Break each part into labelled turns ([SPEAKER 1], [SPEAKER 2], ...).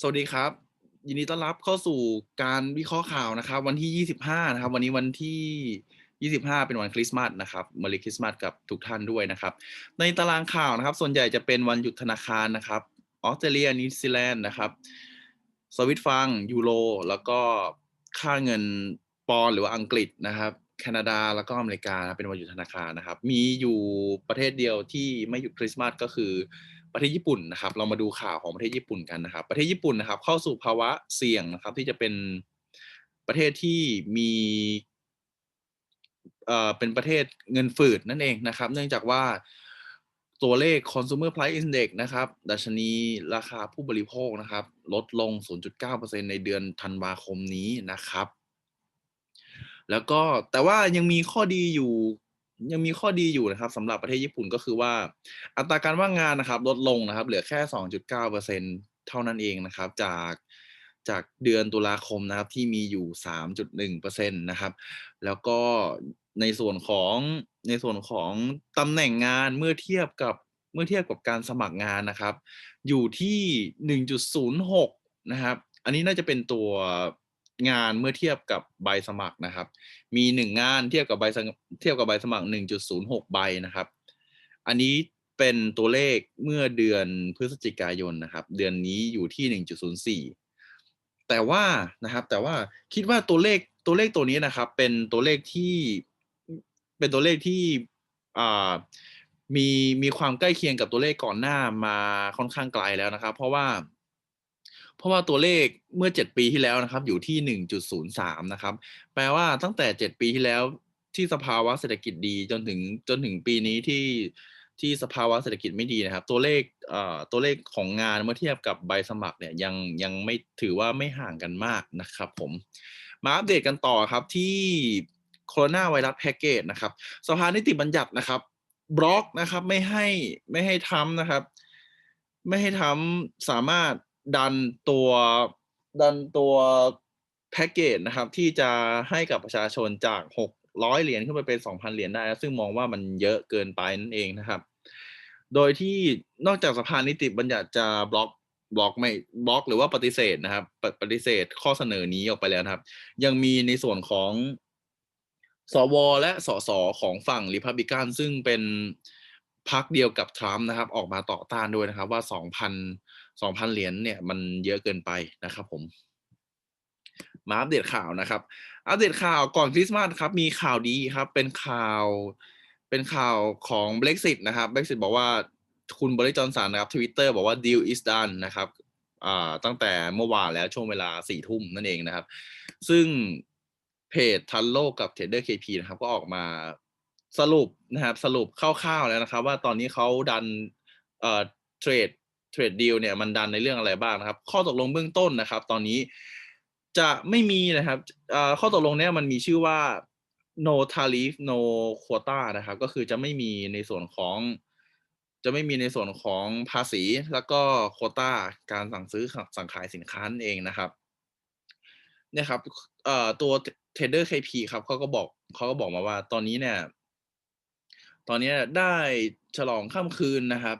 [SPEAKER 1] สวัสดีครับ ยินดีต้อนรับเข้าสู่การวิเคราะห์ข่าวนะครับ วันที่ 25 นะครับ วันนี้วันที่ 25 เป็นวันคริสต์มาสนะครับม e รีคริสต์มาสกับทุกท่านด้วยนะครับ ในตารางข่าวนะครับ ส่วนใหญ่จะเป็นวันหยุดธนาคารนะครับออสเตรเลียนิวซีแลนด์นะครับ สวิตฟังยูโรแล้วก็ค่าเงินปอนหรือว่าอังกฤษนะครับแคนาดาแล้วก็อเมริกาเป็นวันหยุดธนาคารนะครับ มีอยู่ประเทศเดียวที่ไม่หยุดคริสต์มาสก็คือ ประเทศญี่ปุ่นนะครับ เรามาดูข่าวของประเทศญี่ปุ่นกันนะครับ ประเทศญี่ปุ่นนะครับ เข้าสู่ภาวะเสี่ยงนะครับ ที่จะเป็นประเทศที่มีเอ่อเป็นประเทศเงินฝืดนั่นเองนะครับ เนื่องจากว่าตัวเลข consumer price index นะครับ ดัชนีราคาผู้บริโภคนะครับ ลดลง 0.9%ในเดือนธันวาคมนี้นะครับ แล้วก็แต่ว่ายังมีข้อดีอยู่ ยังมีข้อดีอยู่นะครับสำหรับประเทศญี่ปุ่นก็คือว่า อัตราการว่างงานนะครับ ลดลงนะครับ เหลือแค่ 2.9%เท่านั้นเองนะครับ จากจากเดือนตุลาคมนะครับที่มีอยู่ 3.1%นะครับ แล้วก็ในส่วนของในส่วนของตำแหน่งงานเมื่อเทียบกับเมื่อเทียบกับการสมัครงานนะครับ อยู่ที่ 1.06 นะครับ อันนี้น่าจะเป็นตัว งานเมื่อเทียบกับใบสมัครนะครับ มีหนึ่งงานเทียบกับใบสมเทียบกับใบสมัคร1.06ใบนะครับ อันนี้เป็นตัวเลขเมื่อเดือนพฤศจิกายนนะครับ เดือนนี้อยู่ที่1.04แต่ว่านะครับ แต่ว่าคิดว่าตัวเลขตัวเลขตัวนี้นะครับ เป็นตัวเลขที่เป็นตัวเลขที่อ่ามีมีความใกล้เคียงกับตัวเลขก่อนหน้ามาค่อนข้างไกลแล้วนะครับ เพราะว่า เพราะว่าตัวเลขเมื่อ 7 ปีที่แล้วนะครับ อยู่ที่ 1.03 นะครับ แปลว่าตั้งแต่ 7 ปีที่แล้วที่สภาวะเศรษฐกิจดีจนถึงจนถึงปีนี้ที่ที่สภาวะเศรษฐกิจไม่ดีนะครับ ตัวเลขเอ่อตัวเลขของงานเมื่อเทียบกับใบสมัครเนี่ยยังยังไม่ถือว่าไม่ห่างกันมากนะครับผมมาอัปเดตกันต่อครับที่โคโรนาไวรัสแพ็กเกจนะครับ สภานิติบัญญัตินะครับ บล็อกนะครับไม่ให้ไม่ให้ทำนะครับ ไม่ให้ทำสามารถ ดันตัวดันตัวแพ็กเกจนะครับ ที่จะให้กับประชาชนจาก 600 เหรียญขึ้นไปเป็น 2,000 เหรียญได้ ซึ่งมองว่ามันเยอะเกินไปนั่นเองนะครับ โดยที่นอกจากสภานิติบัญญัติจะบล็อกบล็อกไม่บล็อกหรือว่าปฏิเสธนะครับปปฏิเสธข้อเสนอนี้ออกไปแล้วนะครับ ยังมีในส่วนของสวและสสของฝั่งริพับลิกันซึ่งเป็นพรรคเดียวกับทรัมป์นะครับ ออกมาต่อต้านด้วยนะครับว่า 2,000 2,000เหรียญเนี่ยมันเยอะเกินไปนะครับผม มาอัปเดตข่าวนะครับ อัปเดตข่าวก่อนคริสต์มาสครับ มีข่าวดีครับ เป็นข่าว เป็นข่าวของ Brexit นะครับ Brexit บอกว่าคุณบริจอนสันนะครับทวิตเตอร์บอกว่า deal is done นะครับตั้งแต่เมื่อวานแล้วช่วงเวลาสี่ทุ่มนั่นเองนะครับ ซึ่งเพจทันโลกกับ Trader KP นะครับ ก็ออกมาสรุปนะครับ สรุปคร่าวๆแล้วนะครับ ว่าตอนนี้เขาดันเทรด เทรดดีลเนี่ยมันดันในเรื่องอะไรบ้างนะครับ ข้อตกลงเบื้องต้นนะครับ ตอนนี้จะไม่มีนะครับข้อตกลงเนี้ยมันมีชื่อว่า no tariff no quota นะครับ ก็คือจะไม่มีในส่วนของ จะไม่มีในส่วนของภาษี แล้วก็โควตาการสั่งซื้อสั่งขายสินค้านเองนะครับเนี่ยครับเอ่อตัว Trader KP ครับเขาก็บอกเขาก็บอกมาว่าตอนนี้เนี่ย ตอนนี้ได้ฉลองค่ำคืนนะครับ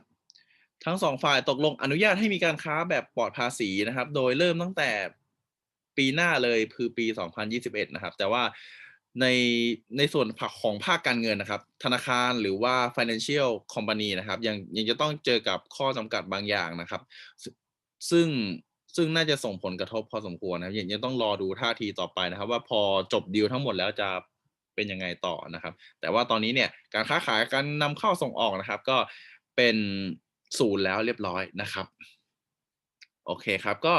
[SPEAKER 1] ทั้งสองฝ่ายตกลงอนุญาตให้มีการค้าแบบปลอดภาษีนะครับ โดยเริ่มตั้งแต่ปีหน้าเลยคือปี 2021 นะครับ แต่ว่าในในส่วนผักของภาคการเงินนะครับ ธนาคารหรือว่า financial company นะครับ ยังยังจะต้องเจอกับข้อจำกัดบางอย่างนะครับ ซึ่งซึ่งน่าจะส่งผลกระทบพอสมควรนะครับยังยังต้องรอดูท่าทีต่อไปนะครับ ว่าพอจบดีลทั้งหมดแล้วจะเป็นยังไงต่อนะครับ แต่ว่าตอนนี้เนี่ยการค้าขายการนำเข้าส่งออกนะครับ ก็เป็น ศูนย์แล้วเรียบร้อยนะครับ โอเคครับก็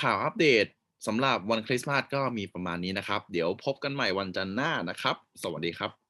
[SPEAKER 1] ข่าวอัปเดตสำหรับวันคริสต์มาสก็มีประมาณนี้นะครับ เดี๋ยวพบกันใหม่วันจันทร์หน้านะครับ สวัสดีครับ